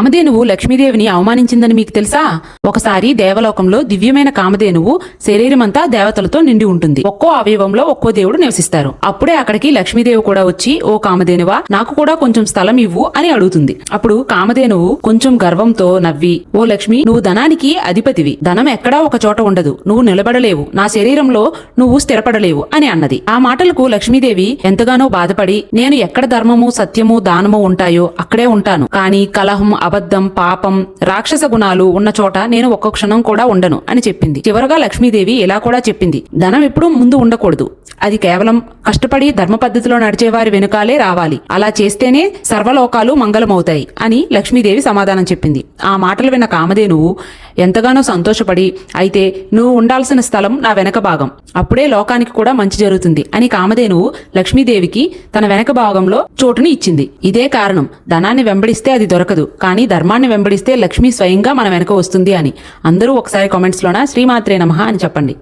కామధేనువు లక్ష్మీదేవిని అవమానించిందని మీకు తెలుసా? ఒకసారి దేవలోకంలో దివ్యమైన కామధేనువు శరీరమంతా దేవతలతో నిండి ఉంటుంది. ఒక్కో అవయవంలో ఒక్కో దేవుడు నివసిస్తారు. అప్పుడే అక్కడికి లక్ష్మీదేవి కూడా వచ్చి ఓ కామధేనువా నాకు కూడా కొంచెం స్థలం ఇవ్వు అని అడుగుతుంది. అప్పుడు కామధేనువు కొంచెం గర్వంతో నవ్వి ఓ లక్ష్మి నువ్వు ధనానికి అధిపతివి. ధనం ఎక్కడా ఒక చోట ఉండదు. నువ్వు నిలబడలేవు. నా శరీరంలో నువ్వు స్థిరపడలేవు అని అన్నది. ఆ మాటలకు లక్ష్మీదేవి ఎంతగానో బాధపడి నేను ఎక్కడ ధర్మము సత్యము దానము ఉంటాయో అక్కడే ఉంటాను. కానీ కలహం అబద్ధం పాపం రాక్షస గుణాలు ఉన్న చోట నేను ఒక్క క్షణం కూడా ఉండను అని చెప్పింది. చివరగా లక్ష్మీదేవి ఇలా కూడా చెప్పింది. ధనం ఎప్పుడూ ముందు ఉండకూడదు. అది కేవలం కష్టపడి ధర్మ పద్ధతిలో నడిచేవారి వెనుకాలే రావాలి. అలా చేస్తేనే సర్వలోకాలు మంగళమవుతాయి అని లక్ష్మీదేవి సమాధానం చెప్పింది. ఆ మాటలు విన్న కామధేనువు ఎంతగానో సంతోషపడి అయితే నువ్వు ఉండాల్సిన స్థలం నా వెనక భాగం. అప్పుడే లోకానికి కూడా మంచి జరుగుతుంది అని కామధేనువు లక్ష్మీదేవికి తన వెనక భాగంలో చోటుని ఇచ్చింది. ఇదే కారణం. ధనాన్ని వెంబడిస్తే అది దొరకదు. కానీ ధర్మాన్ని వెంబడిస్తే లక్ష్మి స్వయంగా మన వెనక వస్తుంది అని. అందరూ ఒకసారి కామెంట్స్లోన శ్రీమాత్రే నమ అని చెప్పండి.